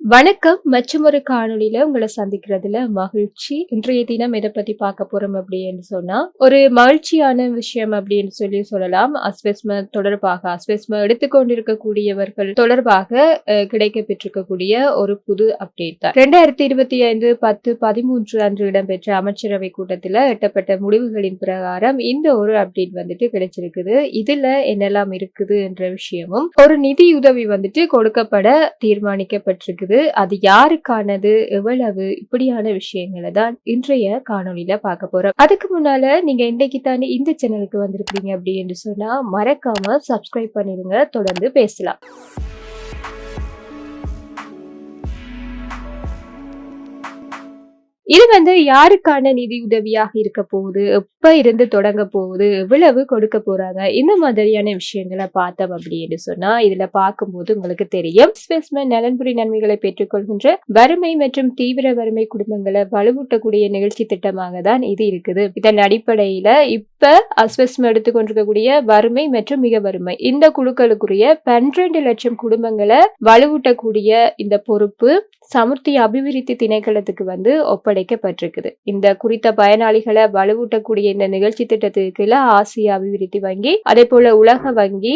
வணக்கம். மற்றும் ஒரு காணொலியில உங்களை சந்திக்கிறதுல மகிழ்ச்சி. இன்றைய தினம் எதை பத்தி பார்க்க போறோம் அப்படின்னு சொன்னா ஒரு மகிழ்ச்சியான விஷயம் அப்படின்னு சொல்லி சொல்லலாம். அஸ்வெஸ்ம தொடர்பாக அஸ்வெஸ்ம எடுத்துக்கொண்டிருக்கக்கூடியவர்கள் தொடர்பாக கிடைக்க பெற்றிருக்கக்கூடிய ஒரு புது அப்டேட் தான். ரெண்டாயிரத்தி இருபத்தி ஐந்து பத்து பதிமூன்று அன்று இடம்பெற்ற அமைச்சரவை கூட்டத்துல எட்டப்பட்ட முடிவுகளின் பிரகாரம் இந்த ஒரு அப்டேட் வந்துட்டு கிடைச்சிருக்குது. இதுல என்னெல்லாம் இருக்குது என்ற விஷயமும் ஒரு நிதியுதவி வந்துட்டு கொடுக்கப்பட தீர்மானிக்கப்பட்டிருக்குது. அது யாருக்கானது எவ்வளவு? இப்படியான விஷயங்களை தான் இன்றைய காணொளியில பார்க்க போறோம். அதுக்கு முன்னால நீங்க இன்னைக்கு தானே இந்த சேனலுக்கு வந்திருக்கீங்க அப்படின்னு சொன்னா மறக்காம சப்ஸ்கிரைப் பண்ணிருங்க தொடர்ந்து பேசலாம். இது வந்து யாருக்கான நிதி உதவியாக இருக்க போகுது? எப்ப இருந்து தொடங்க போகுது? எவ்வளவு கொடுக்க போறாங்க? இந்த மாதிரியான விஷயங்களை பார்த்தோம் அப்படின்னு சொன்னா இதுல பார்க்கும்போது உங்களுக்கு தெரியும். ஸ்பெஸ்மன் நலன்புரி நன்மைகளை பெற்றுக்கொள்கின்ற வறுமை மற்றும் தீவிர வறுமை குடும்பங்களை வலுவூட்டக்கூடிய நிகழ்ச்சி திட்டமாக தான் இது இருக்குது. இதன் அடிப்படையில இப்ப அஸ்வஸ்ம எடுத்துக்கொண்டிருக்கக்கூடிய வறுமை மற்றும் மிக வறுமை. இந்த குழுக்களுக்குரிய பன்னிரண்டு லட்சம் குடும்பங்களை வலுவூட்டக்கூடிய இந்த பொறுப்பு சமுர்த்தி அபிவிருத்தி திணைக்களத்துக்கு வந்து ஒப்படைக்கப்பட்டிருக்குது. இந்த குறித்த பயனாளிகளை வலுவூட்டக்கூடிய இந்த நிகழ்ச்சி திட்டத்துக்கு ஆசிய அபிவிருத்தி வங்கி அதே போல உலக வங்கி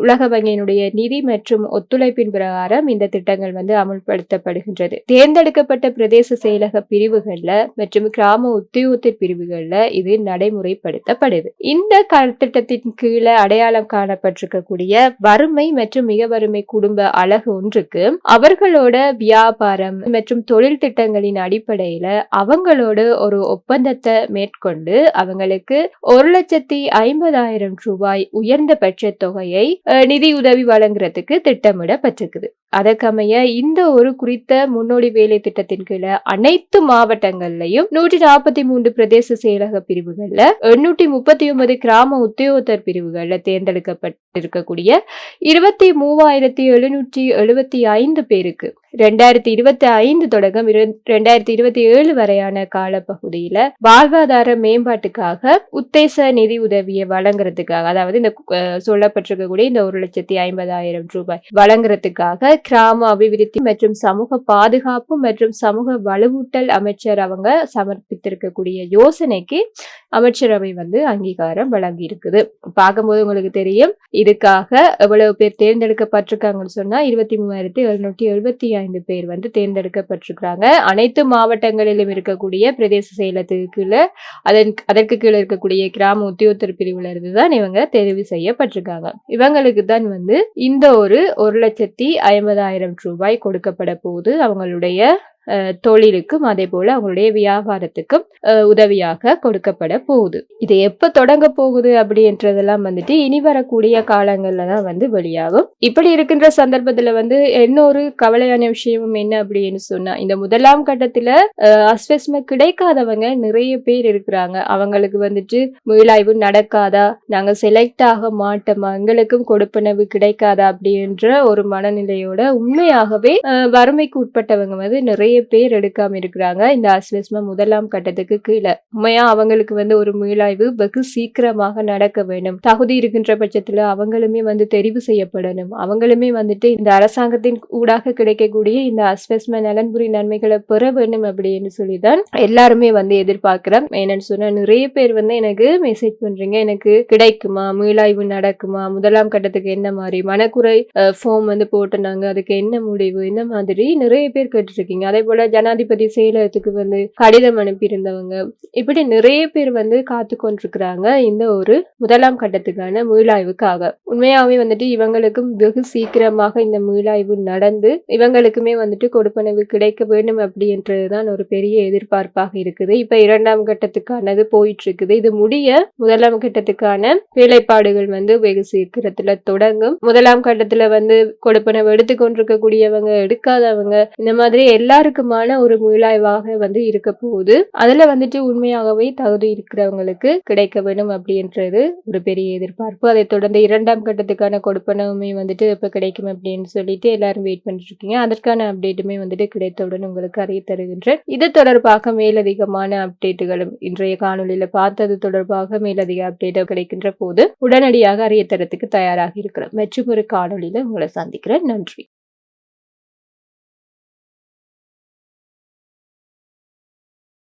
உலக வங்கியினுடைய நிதி மற்றும் ஒத்துழைப்பின் பிரகாரம் இந்த திட்டங்கள் வந்து அமுல்படுத்தப்படுகின்றது. தேர்ந்தெடுக்கப்பட்ட பிரதேச செயலக பிரிவுகள்ல மற்றும் கிராம உத்தியோகத்தின் பிரிவுகள்ல இது நடைமுறைப்படுத்த நடைமுறைப்படுத்தப்படுது இந்த திட்டத்தின் கீழே அடையாளம் காணப்பட்டிருக்கக்கூடிய வறுமை மற்றும் மிக வறுமை குடும்ப அழகு ஒன்றுக்கு அவர்களோட வியாபாரம் மற்றும் தொழில் திட்டங்களின் அடிப்படையில அவங்களோட ஒரு ஒப்பந்தத்தை மேற்கொண்டு அவங்களுக்கு ஒரு லட்சத்தி ஐம்பதாயிரம் ரூபாய் உயர்ந்தபட்ச தொகையை நிதி உதவி வழங்குறதுக்கு திட்டமிடப்பட்டிருக்குது. அதற்கமைய இந்த ஒரு குறித்த முன்னோடி வேலை திட்டத்தின் கீழே அனைத்து மாவட்டங்கள்லயும் நூற்றி நாற்பத்தி மூன்று பிரதேச செயலக பிரிவுகள்ல எண்ணூற்றி முப்பத்தி ஒன்பது கிராம உத்தியோகத்தர் பிரிவுகளில் தேர்ந்தெடுக்கப்பட்டிருக்கக்கூடிய இருபத்தி மூவாயிரத்தி எழுநூற்றி எழுபத்தி ஐந்து பேருக்கு ரெண்டாயிரத்தி இருபத்தி ஐந்து தொடக்கம் ரெண்டாயிரத்தி இருபத்தி ஏழு வரையான காலப்பகுதியில வாழ்வாதார மேம்பாட்டுக்காக உத்தேச நிதி உதவியை வழங்குறதுக்காக அதாவது இந்த சொல்லப்பட்டிருக்கக்கூடிய இந்த ஒரு லட்சத்தி ஐம்பதாயிரம் ரூபாய் வழங்குறதுக்காக கிராம அபிவிருத்தி மற்றும் சமூக பாதுகாப்பு மற்றும் சமூக வலுவூட்டல் அமைச்சர் அவங்க சமர்ப்பித்திருக்கக்கூடிய யோசனைக்கு அமைச்சரவை வந்து அங்கீகாரம் வழங்கி இருக்குது பார்க்கும்போது உங்களுக்கு தெரியும் இதுக்காக எவ்வளவு பேர் தேர்ந்தெடுக்கப்பட்டிருக்காங்கன்னு சொன்னா இருபத்தி மூவாயிரத்தி எழுநூற்றி எழுபத்தி ஐந்து பேர் வந்து தேர்ந்தெடுக்கப்பட்டிருக்கிறாங்க. அனைத்து மாவட்டங்களிலும் இருக்கக்கூடிய பிரதேச செயலத்துக்கு கீழே அதன் அதற்கு கீழே இருக்கக்கூடிய கிராம உத்தியோகத்தர் பிரிவுல இருந்து தான் இவங்க தெரிவு செய்யப்பட்டிருக்காங்க. இவங்களுக்கு தான் வந்து இந்த ஒரு ஒரு லட்சத்தி ஐம்பதாயிரம் ரூபாய் கொடுக்கப்பட போகுது அவங்களுடைய தொழிலுக்கும் அதே போல அவங்களுடைய வியாபாரத்துக்கும் உதவியாக கொடுக்கப்பட போகுது. இது எப்ப தொடங்க போகுது அப்படின்றதெல்லாம் வந்துட்டு இனி வரக்கூடிய காலங்கள்ல தான் வந்து வெளியாகும். இப்படி இருக்கின்ற சந்தர்ப்பத்துல வந்து இன்னொரு கவலையான விஷயமும் என்ன அப்படின்னு சொன்னா இந்த முதலாம் கட்டத்துல அஸ்வஸ்ம கிடைக்காதவங்க நிறைய பேர் இருக்கிறாங்க. அவங்களுக்கு வந்துட்டு மீளாய்வு நடக்காதா? நாங்க செலக்ட் ஆக மாட்டோமா? எங்களுக்கும் கொடுப்பனவு கிடைக்காதா? அப்படின்ற ஒரு மனநிலையோட உண்மையாகவே வறுமைக்கு உட்பட்டவங்க வந்து நிறைய நிறைய பேர் எடுக்காம இருக்கிறாங்க. இந்த அஸ்வஸ்ம முதலாம் கட்டத்துக்கு கீழே. உண்மையா அவங்களுக்கு வந்து ஒரு மீளாய்வு வெகு சீக்கிரமாக நடக்க வேண்டும். தகுதி இருக்கின்ற பட்சத்துல அவங்களுமே வந்து தெரிவு செய்யப்படணும். அவங்களுமே வந்துட்டு இந்த அரசாங்கத்தின் ஊடாக கிடைக்கக்கூடிய இந்த அஸ்வஸ்ம நலன்புரி நன்மைகளை பெற வேண்டும் அப்படின்னு சொல்லிதான் எல்லாருமே வந்து எதிர்பார்க்கிறோம். என்னன்னு சொன்னா நிறைய பேர் வந்து எனக்கு மெசேஜ் பண்றீங்க. எனக்கு கிடைக்குமா? மீளாய்வு நடக்குமா? முதலாம் கட்டத்துக்கு என்ன மாதிரி? மனக்குறை ஃபார்ம் வந்து போட்டுனாங்க அதுக்கு என்ன முடிவு? இந்த மாதிரி நிறைய பேர் கேட்டுருக்கீங்க அதே போல ஜனாதிபதி செயலகத்துக்கு வந்து கடிதம் அனுப்பியிருந்தவங்க. இப்படி நிறைய பேர் வந்து காத்து கொண்டிருக்கிறாங்க இந்த ஒரு முதலாம் கட்டத்துக்கான மீளாய்வுக்காக. உண்மையாவே வந்துட்டு இவங்களுக்கும் வெகு சீக்கிரமாக இந்த மீளாய்வு நடந்து இவங்களுக்குமே வந்துட்டு கொடுப்பனவு கிடைக்க வேண்டும் அப்படின்றதுதான் ஒரு பெரிய எதிர்பார்ப்பாக இருக்குது. இப்ப இரண்டாம் கட்டத்துக்கானது போயிட்டு இருக்குது இது முடிய முதலாம் கட்டத்துக்கான வேலைப்பாடுகள் வந்து வெகு சீக்கிரத்துல தொடங்கும். முதலாம் கட்டத்துல வந்து கொடுப்பனவு எடுத்துக்கொண்டிருக்கக்கூடியவங்க எடுக்காதவங்க இந்த மாதிரி எல்லாருக்கும் எல்லாருக்குமான ஒரு மீளாய்வாக வந்து இருக்க போகுது. அதுல வந்துட்டு உண்மையாகவே தகுதி இருக்கிறவங்களுக்கு கிடைக்க வேண்டும் அப்படின்றது ஒரு பெரிய எதிர்பார்ப்பு. அதை தொடர்ந்து இரண்டாம் கட்டத்துக்கான கொடுப்பனவுமே வந்துட்டு இப்போ கிடைக்கும் அப்படின்னு சொல்லிட்டு எல்லாரும் வெயிட் பண்ணிட்டு இருக்கீங்க. அதற்கான அப்டேட்டுமே வந்துட்டு கிடைத்தவுடன் உங்களுக்கு அறிய தருகின்றேன். இது தொடர்பாக மேலதிகமான அப்டேட்டுகளும் இன்றைய காணொலியில பார்த்தது தொடர்பாக மேலதிக அப்டேட் கிடைக்கின்ற போது உடனடியாக அறிய தரத்துக்கு தயாராக இருக்கிறோம். மற்றும் ஒரு காணொலியில உங்களை சந்திக்கிறேன். நன்றி.